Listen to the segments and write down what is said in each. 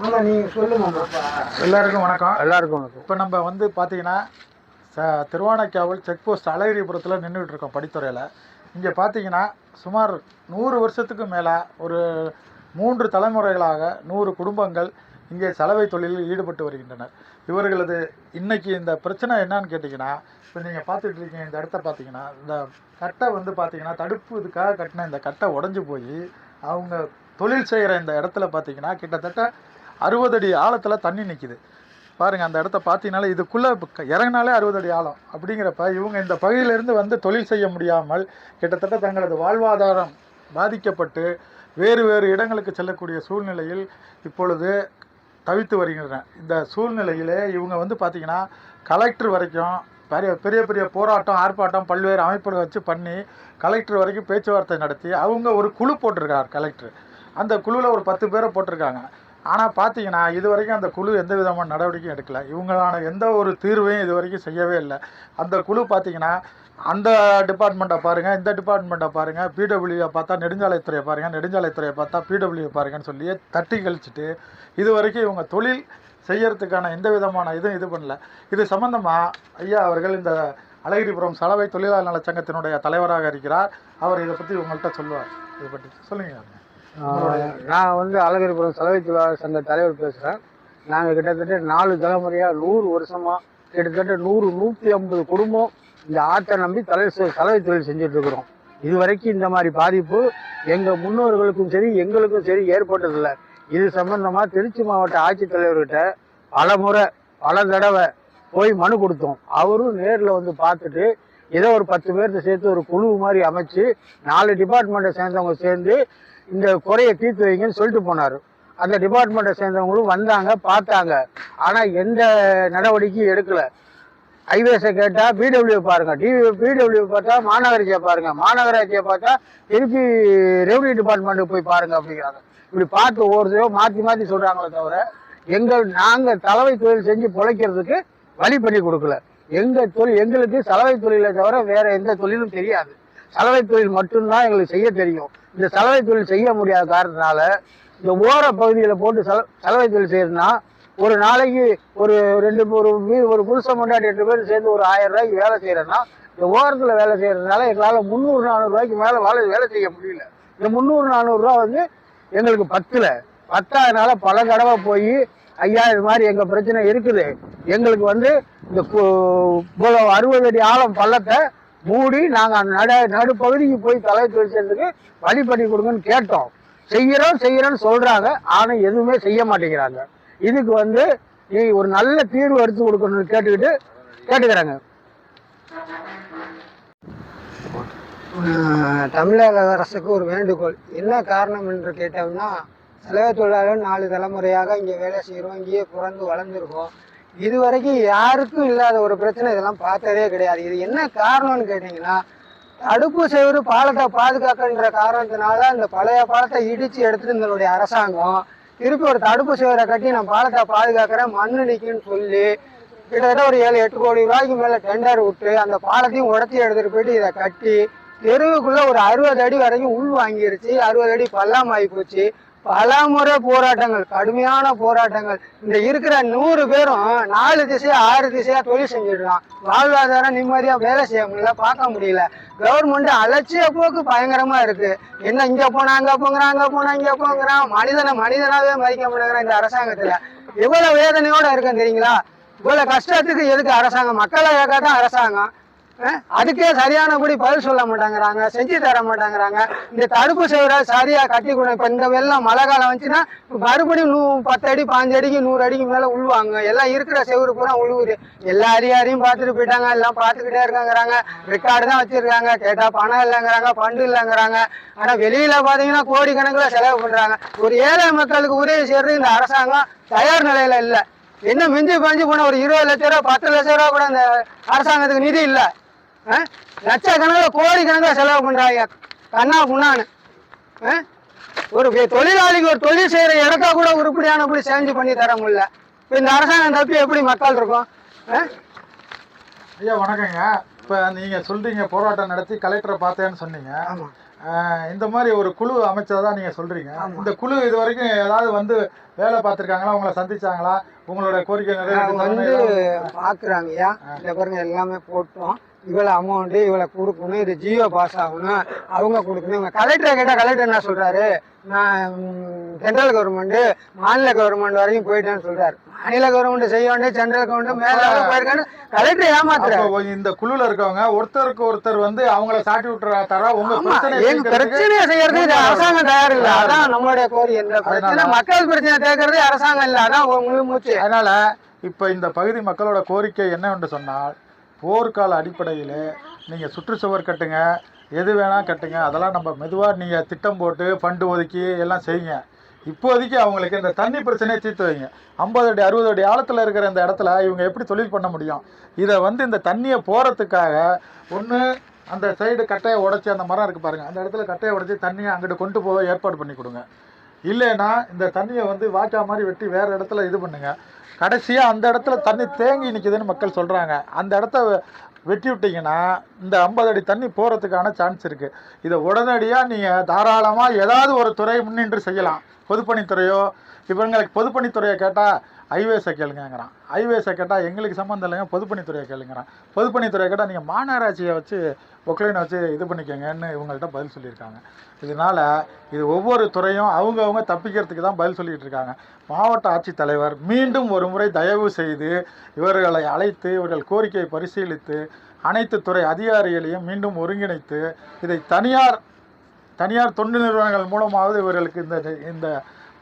ஆமாம் நீங்கள் சொல்லுங்கம்மா எல்லாருக்கும் வணக்கம். எல்லாருக்கும் வணக்கம். இப்போ நம்ம வந்து பார்த்தீங்கன்னா ச திருவானைக்காவல் செக் போஸ்ட் அழகிரிபுரத்தில் நின்றுட்டு இருக்கோம் படித்துறையில். இங்கே பார்த்தீங்கன்னா சுமார் நூறு வருஷத்துக்கு மேலே ஒரு மூன்று தலைமுறைகளாக நூறு குடும்பங்கள் இங்கே சலவை தொழிலில் ஈடுபட்டு வருகின்றனர். இவர்களது இன்னைக்கு இந்த பிரச்சனை என்னன்னு கேட்டிங்கன்னா இப்போ நீங்கள் பார்த்துட்டு இருக்கீங்க இந்த இடத்த பார்த்தீங்கன்னா இந்த கட்டை வந்து பார்த்தீங்கன்னா தடுப்பு இதுக்காக கட்டின இந்த கட்டை உடஞ்சி போய் அவங்க தொழில் செய்கிற இந்த இடத்துல பார்த்தீங்கன்னா கிட்டத்தட்ட அறுபது அடி ஆழத்தில் தண்ணி நிற்கிது பாருங்கள் அந்த இடத்த பார்த்தீங்கனாலே இதுக்குள்ளே இறங்கினாலே அறுபது அடி ஆழம். அப்படிங்கிறப்ப இவங்க இந்த பகுதியிலிருந்து வந்து தொழில் செய்ய முடியாமல் கிட்டத்தட்ட தங்களது வாழ்வாதாரம் பாதிக்கப்பட்டு வேறு வேறு இடங்களுக்கு செல்லக்கூடிய சூழ்நிலையில் இப்பொழுது தவித்து வருகின்றன இந்த சூழ்நிலையிலே இவங்க வந்து பார்த்திங்கன்னா கலெக்டர் வரைக்கும் பெரிய பெரிய பெரிய போராட்டம் ஆர்ப்பாட்டம் பல்வேறு அமைப்புகளை வச்சு பண்ணி கலெக்டர் வரைக்கும் பேச்சுவார்த்தை நடத்தி அவங்க ஒரு குழு போட்டிருக்கார் கலெக்டர் அந்த குழுவில் ஒரு பத்து பேரை போட்டிருக்காங்க. ஆனால் பார்த்தீங்கன்னா இது வரைக்கும் அந்த குழு எந்த விதமான நடவடிக்கையும் எடுக்கலை. இவங்களான எந்த ஒரு தீர்வையும் இது வரைக்கும் செய்யவே இல்லை. அந்த குழு பார்த்தீங்கன்னா அந்த டிபார்ட்மெண்ட்டை பாருங்கள் இந்த டிபார்ட்மெண்ட்டை பாருங்கள் பிடபிள்யூ பார்த்தா நெடுஞ்சாலைத்துறையை பாருங்கள் நெடுஞ்சாலைத்துறையை பார்த்தா பிடபிள்யூ பாருங்கன்னு சொல்லி தட்டி கழிச்சிட்டு இது வரைக்கும் இவங்க தொழில் செய்யறதுக்கான எந்த விதமான இதுவும் இது பண்ணல. இது சம்மந்தமாக ஐயா அவர்கள் இந்த அழகிரிபுரம் சலவை தொழிலாளர் நலச்சங்கத்தினுடைய தலைவராக இருக்கிறார். அவர் இதை பற்றி உங்கள்கிட்ட சொல்லுவார். இதை பற்றி சொல்லுங்கள் நான் வந்து அழகிரிபுரம் சலவை தொழிலாளர் சங்க தலைவர் பேசுகிறேன் நாங்கள் கிட்டத்தட்ட நாலு தலைமுறையாக நூறு வருஷமாக கிட்டத்தட்ட நூறு நூற்றி ஐம்பது குடும்பம் இந்த ஆற்றை நம்பி தலை சலவை தொழில் செஞ்சுட்டு இருக்கிறோம். இது வரைக்கும் இந்த மாதிரி பாதிப்பு எங்கள் முன்னோர்களுக்கும் சரி எங்களுக்கும் சரி ஏற்பட்டதில்லை. இது சம்பந்தமாக திருச்சி மாவட்ட ஆட்சித்தலைவர்கிட்ட பல முறை பல தடவை போய் மனு கொடுத்தோம். அவரும் நேரில் வந்து பார்த்துட்டு ஏதோ ஒரு பத்து பேர்த்த சேர்த்து ஒரு குழு மாதிரி அமைச்சு நாலு டிபார்ட்மெண்ட்டை சேர்ந்தவங்க சேர்ந்து இந்த குறையை தீர்த்து வைங்கன்னு சொல்லிட்டு போனார். அந்த டிபார்ட்மெண்ட்டை சேர்ந்தவங்களும் வந்தாங்க பார்த்தாங்க. ஆனால் எந்த நடவடிக்கையும் எடுக்கலை. ஹைவேஸை கேட்டால் பிடபிள்யூ பாருங்க டிவி பிடபிள்யூ பார்த்தா மாநகராட்சியை பாருங்கள் மாநகராட்சியை பார்த்தா திருப்பி ரெவன்யூ டிபார்ட்மெண்ட்டுக்கு போய் பாருங்கள் அப்படிங்கிறாங்க. இப்படி பார்த்து ஒவ்வொரு தடவை மாற்றி மாற்றி சொல்கிறாங்களே தவிர எங்கள் நாங்கள் தலைமை தொழில் செஞ்சு பிழைக்கிறதுக்கு வழி பண்ணி கொடுக்கல. எங்கள் தொழில் எங்களுக்கு சலவை தொழிலை தவிர வேறு எந்த தொழிலும் தெரியாது. சலவை தொழில் மட்டும்தான் எங்களுக்கு செய்ய தெரியும். இந்த சலவை தொழில் செய்ய முடியாத காரணத்தினால இந்த ஓர பகுதியில் போட்டு சல சலவை தொழில் செய்யறதுனா ஒரு நாளைக்கு ஒரு ரெண்டு ஒரு ஒரு புருஷன் முன்னாடி ரெண்டு பேரும் சேர்ந்து ஒரு ஆயிரம் ரூபாய்க்கு வேலை செய்யறோம்னா இந்த ஓரத்தில் வேலை செய்யறதுனால எங்களால் முந்நூறு நானூறு ரூபாய்க்கு மேலே வேலை வேலை செய்ய முடியல. இந்த முந்நூறு நானூறுரூவா வந்து எங்களுக்கு பத்துல. பத்தாதனால பல தடவை போய் ஐயா இது மாதிரி எங்க பிரச்சனை இருக்குது. எங்களுக்கு வந்து இந்த இவ்வளவு அறுபது அடி ஆழம் பள்ளத்தை மூடி நாங்கள் நடு நடுப்பகுதிக்கு போய் தலை தொழில் வழி பண்ணி கொடுங்கன்னு கேட்டோம். செய்கிறோம் செய்கிறோன்னு சொல்கிறாங்க ஆனால் எதுவுமே செய்ய மாட்டேங்கிறாங்க. இதுக்கு வந்து நீ ஒரு நல்ல தீர்வு எடுத்து கொடுக்கணும்னு கேட்டுக்கிட்டு கேட்டுக்கிறாங்க. தமிழக அரசுக்கு ஒரு வேண்டுகோள். என்ன காரணம் என்று கேட்டோம்னா சலவை தொழிலாளர் நாலு தலைமுறையாக இங்கே வேலை செய்கிறோம் இங்கேயே பிறந்து வளர்ந்துருக்கோம். இது வரைக்கும் யாருக்கும் இல்லாத ஒரு பிரச்சனை இதெல்லாம் பார்த்ததே கிடையாது. இது என்ன காரணம்னு கேட்டிங்கன்னா தடுப்பு செவரு பாலத்தை பாதுகாக்கன்ற காரணத்தினால அந்த பழைய பாலத்தை இடித்து எடுத்துட்டு இதனுடைய அரசாங்கம் திருப்பி ஒரு தடுப்பு சுவரை கட்டி நான் பாலத்தை பாதுகாக்கிறேன் மண்ணு நிற்குன்னு சொல்லி கிட்டத்தட்ட ஒரு ஏழு எட்டு கோடி ரூபாய்க்கு மேலே டெண்டர் விட்டு அந்த பாலத்தையும் உடச்சி எடுத்துட்டு போயிட்டு இதை கட்டி தெருவுக்குள்ள ஒரு அறுபது அடி வரைக்கும் உள் வாங்கிருச்சு. அறுபது அடி பள்ளம் ஆகி போச்சு. பல முறை போராட்டங்கள் கடுமையான போராட்டங்கள். இந்த இருக்கிற நூறு பேரும் நாலு திசையா ஆறு திசையா தொழில் செஞ்சிருக்கான் வாழ்வாதாரம் நிம்மதியா வேலை செய்ய முடியல பார்க்க முடியல. கவர்மெண்ட் அலட்சிய போக்கு பயங்கரமா இருக்கு. என்ன இங்க போனா அங்க போங்கிறான் அங்க போனா இங்க போங்கிறான் மனிதனை மனிதனாவே மதிக்க முடியுங்கிறான் இந்த அரசாங்கத்துல. எவ்வளவு வேதனையோட இருக்கேன் தெரியுங்களா? இவ்வளவு கஷ்டத்துக்கு எதுக்கு அரசாங்கம்? மக்களை கேட்காதான் அரசாங்கம். அதுக்கே சரியான படி பதில் சொல்ல மாட்டாங்கிறாங்க செஞ்சு தர மாட்டாங்கிறாங்க. இந்த தடுப்பு சுவரை சரியா கட்டி கொடு. இப்ப இந்த வெள்ளம் மழை காலம் வந்துச்சுன்னா மறுபடியும் நூ பத்து அடி பாஞ்சு அடிக்கு நூறு அடிக்கு மேல உழுவாங்க. எல்லாம் இருக்கிற செவரு பூரா உழுவுது. எல்லா அதிகாரியும் பார்த்துட்டு போயிட்டாங்க. எல்லாம் பார்த்துக்கிட்டே இருக்காங்கிறாங்க. ரெக்கார்டு தான் வச்சிருக்காங்க. கேட்டா பணம் இல்லைங்கிறாங்க ஃபண்டு இல்லைங்கிறாங்க. ஆனா வெளியில பாத்தீங்கன்னா கோடிக்கணக்கில் செலவு பண்றாங்க. ஒரு ஏழை மக்களுக்கு உதவி செய்யறது இந்த அரசாங்கம் தயார் நிலையில இல்லை. என்ன மிஞ்சி பஞ்சு போன ஒரு இருபது லட்ச ரூபா பத்து லட்ச ரூபா கூட அந்த அரசாங்கத்துக்கு நிதி இல்லை. லட்சக்கணக்கில் கோடி கணக்கில் செலவு பண்றாங்க கண்ணா புண்ணான்னு? ஒரு தொழிலாளிக்கு ஒரு தொழில் செய்யற இடத்த கூட உருப்படியானபடி செஞ்சு பண்ணி தர முடியல. இப்ப இந்த அரசாங்கம் தப்பி எப்படி மக்கள் இருக்கும்? ஐயா வணக்கங்க. இப்போ நீங்கள் சொல்றீங்க போராட்டம் நடத்தி கலெக்டரை பார்த்தேன்னு சொன்னீங்க. இந்த மாதிரி ஒரு குழு அமைச்சதா நீங்க சொல்றீங்க. இந்த குழு இது வரைக்கும் ஏதாவது வந்து வேலை பார்த்திருக்காங்களா? உங்களை சந்திச்சாங்களா? உங்களோட கோரிக்கை அவங்க வந்து நிறைவேற்றி பாக்குறாங்க ஐயா இந்த பாருங்க எல்லாமே போட்டோம். இவ்வளவு அமௌண்ட் இவ்வளவு கொடுக்கணும் இது ஜியோ பாஸ் ஆகணும் அவங்க கொடுக்கணும். இவங்க கலெக்டரை கேட்டா கலெக்டர் என்ன சொல்றாரு? நான் சென்ட்ரல் கவர்மெண்ட் மாநில கவர்மெண்ட் வரைக்கும் போயிட்டேன்னு சொல்றாரு. மாநில கவர்மெண்ட் செய்ய வேண்டிய சென்ட்ரல் கவர்மெண்ட் மேல போயிருக்கான்னு கலெக்டர் ஏமாத்துறாரு. அப்போ இந்த குழுல இருக்கவங்க ஒருத்தருக்கு ஒருத்தர் வந்து அவங்கள சாட்டி விட்டுறா தர உங்க எங்க பிரச்சனையை செய்யறதுக்கு இது அரசாங்கம் தயார் இல்ல அதான் நம்மளுடைய கோரி. இந்த பிரச்சனை மக்கள் பிரச்சனை தேர்க்கறது அரசாங்கம் இல்ல. அதான் உங்க முழு மூச்சு. அதனால இப்ப இந்த பகுதி மக்களோட கோரிக்கை என்னவென்று சொன்னால் போர்க்கால அடிப்படையில் நீங்கள் சுற்றுச்சுவர் கட்டுங்க எது வேணால் கட்டுங்க. அதெல்லாம் நம்ம மெதுவாக நீங்கள் திட்டம் போட்டு ஃபண்டு ஒதுக்கி எல்லாம் செய்யுங்க. இப்போதைக்கு அவங்களுக்கு இந்த தண்ணி பிரச்சனையை தீர்த்து வைங்க. ஐம்பது அடி அறுபது அடி ஆழத்தில் இருக்கிற இந்த இடத்துல இவங்க எப்படி தொழில் பண்ண முடியும்? இதை வந்து இந்த தண்ணியை போகிறதுக்காக ஒன்று அந்த சைடு கட்டையை உடைச்சி அந்த மரம் இருக்குது பாருங்கள் அந்த இடத்துல கட்டையை உடைச்சி தண்ணியை அங்கிட்டு கொண்டு போக ஏற்பாடு பண்ணி கொடுங்க. இல்லைன்னா இந்த தண்ணியை வந்து வாய்க்கா மாதிரி வெட்டி வேறு இடத்துல இது பண்ணுங்கள் கடைசியாக அந்த இடத்துல தண்ணி தேங்கி நிற்குதுன்னு மக்கள் சொல்கிறாங்க அந்த இடத்த வெட்டி விட்டிங்கன்னா இந்த ஐம்பது அடி தண்ணி போகிறதுக்கான சான்ஸ் இருக்குது இதை உடனடியாக நீங்கள் தாராளமாக ஏதாவது ஒரு துறை முன்னின்று செய்யலாம். பொதுப்பணித்துறையோ இவங்களுக்கு பொதுப்பணித்துறையை கேட்டால் ஹைவேஸை கேளுங்கங்கிறான். ஹைவேஸை கேட்டால் எங்களுக்கு சம்மந்தம் இல்லைங்க பொதுப்பணித்துறையை கேளுங்கிறான். பொதுப்பணித்துறையை கேட்டால் நீங்கள் மாநகராட்சியை வச்சு பொக்லைனை வச்சு இது பண்ணிக்கோங்கன்னு இவங்கள்ட்ட பதில் சொல்லியிருக்காங்க. இதனால் இது ஒவ்வொரு துறையும் அவங்கவுங்க தப்பிக்கிறதுக்கு தான் பதில் சொல்லிகிட்டு இருக்காங்க. மாவட்ட ஆட்சித்தலைவர் மீண்டும் ஒரு முறை தயவு செய்து இவர்களை அழைத்து இவர்கள் கோரிக்கையை பரிசீலித்து அனைத்து துறை அதிகாரிகளையும் மீண்டும் ஒருங்கிணைத்து இதை தனியார் தனியார் தொண்டு நிறுவனங்கள் மூலமாவது இவர்களுக்கு இந்த இந்த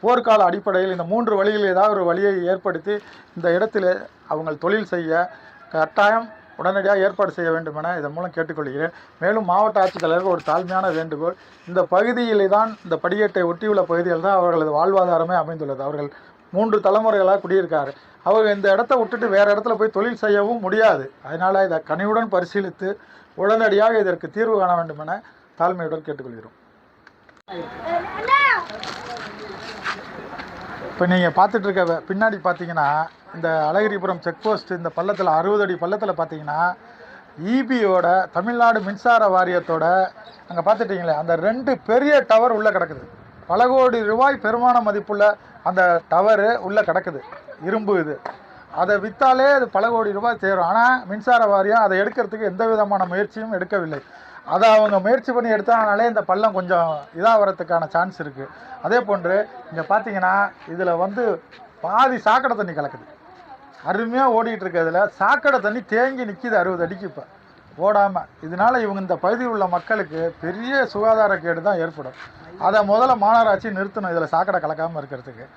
போர்க்கால அடிப்படையில் இந்த மூன்று வழிகளில் ஏதாவது ஒரு வழியை ஏற்படுத்தி இந்த இடத்துல அவங்க தொழில் செய்ய கட்டாயம் உடனடியாக ஏற்பாடு செய்ய வேண்டும் என இதன் மூலம் கேட்டுக்கொள்கிறேன். மேலும் மாவட்ட ஆட்சித்தலைவருக்கு ஒரு தாழ்மையான வேண்டுகோள். இந்த பகுதியிலே தான் இந்த படியேட்டை ஒட்டியுள்ள பகுதியில் தான் அவர்களது வாழ்வாதாரமே அமைந்துள்ளது. அவர்கள் மூன்று தலைமுறைகளாக குடியிருக்காரு. அவர் இந்த இடத்த விட்டுட்டு வேறு இடத்துல போய் தொழில் செய்யவும் முடியாது. அதனால் இதை கனிவுடன் பரிசீலித்து உடனடியாக இதற்கு தீர்வு காண வேண்டும் என தாழ்மையுடன் கேட்டுக்கொள்கிறோம். இப்போ நீங்கள் பார்த்துட்ருக்க பின்னாடி பார்த்தீங்கன்னா இந்த அழகிரிபுரம் செக் போஸ்ட் இந்த பள்ளத்தில் அறுபது அடி பள்ளத்தில் பார்த்தீங்கன்னா இபியோட தமிழ்நாடு மின்சார வாரியத்தோட அங்கே பார்த்துட்டிங்களே அந்த ரெண்டு பெரிய டவர் உள்ளே கிடக்குது. பல கோடி ரூபாய் பெருமான மதிப்புள்ள அந்த டவரு உள்ளே கிடக்குது. இரும்பு இது. அதை விற்றாலே அது பல கோடி ரூபாய் சேரும். ஆனால் மின்சார வாரியம் அதை எடுக்கிறதுக்கு எந்த விதமான முயற்சியும் எடுக்கவில்லை. அதை அவங்க முயற்சி பண்ணி எடுத்தாங்கனாலே இந்த பள்ளம் கொஞ்சம் இதாகிறதுக்கான சான்ஸ் இருக்குது அதே போன்று இங்கே பார்த்தீங்கன்னா இதில் வந்து பாதி சாக்கடை தண்ணி கலக்குது. அருமையாக ஓடிட்டு இருக்கிறதுல சாக்கடை தண்ணி தேங்கி நிற்கிது அறுபது அடிக்கு இப்போ. ஓடாமல் இதனால இவங்க இந்த பகுதியில் உள்ள மக்களுக்கு பெரிய சுகாதார கேடு தான் ஏற்படும். அதை முதல்ல மாநகராட்சி நிறுத்தணும் இதில் சாக்கடை கலக்காமல் இருக்கிறதுக்கு.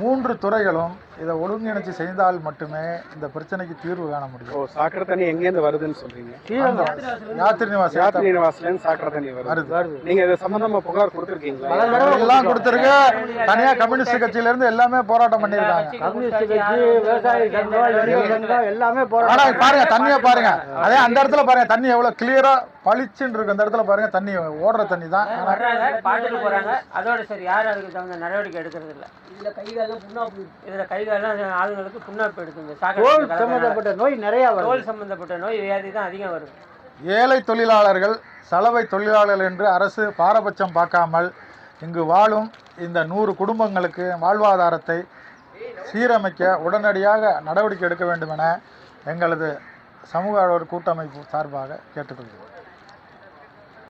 மூன்று துறைகளும் இதை ஒருங்கிணைச்சு செய்தால் மட்டுமே இந்த பிரச்சனைக்கு தீர்வு காண முடியும். ஓ சாக்கடை தண்ணி எங்கேருந்து வருதுன்னு சொல்றீங்க? யாத்திரை நிவாஸ் யாத்திரை சாக்கடை தண்ணி வருது. வருது. நீங்க இது சம்பந்தமா புகார் கொடுத்துருக்கீங்களா? எல்லாம் கொடுத்துருக்கு. தனியா கம்யூனிஸ்ட் கட்சியில இருந்து எல்லாமே போராட்டம் பண்ணியிருக்காங்க. கம்யூனிஸ்ட் கட்சி விவசாய எல்லாமே போராட்டம். பாருங்க தண்ணியை பாருங்க. அதே அந்த இடத்துல பாருங்க தண்ணி எவ்வளவு கிளியரா பளிச்சுன்னு இருக்கு. அந்த இடத்துல பாருங்க தண்ணி ஓடுற தண்ணி தான். பாட்டுக்கு போறாங்க. அதோட சரி யாரும் அதுக்கு தகுந்த நடவடிக்கை எடுக்கிறது இல்ல. இதுல கைகாலெல்லாம் ஆளுங்களுக்கு எடுக்குங்க சாக்கடை தோல். சம்பந்தப்பட்ட நோய் நிறைய வருது. தோல் சம்பந்தப்பட்ட நோய் வியாதி தான் அதிகம் வருது. ஏழை தொழிலாளர்கள் சலவை தொழிலாளர்கள் என்று அரசு பாரபட்சம் பார்க்காமல் இங்கு வாழும் இந்த நூறு குடும்பங்களுக்கு வாழ்வாதாரத்தை சீரமைக்க உடனடியாக நடவடிக்கை எடுக்க வேண்டும் என எங்களது சமூக ஆர்வலர் கூட்டமைப்பு சார்பாக கேட்டுக்கொள்கிறோம்.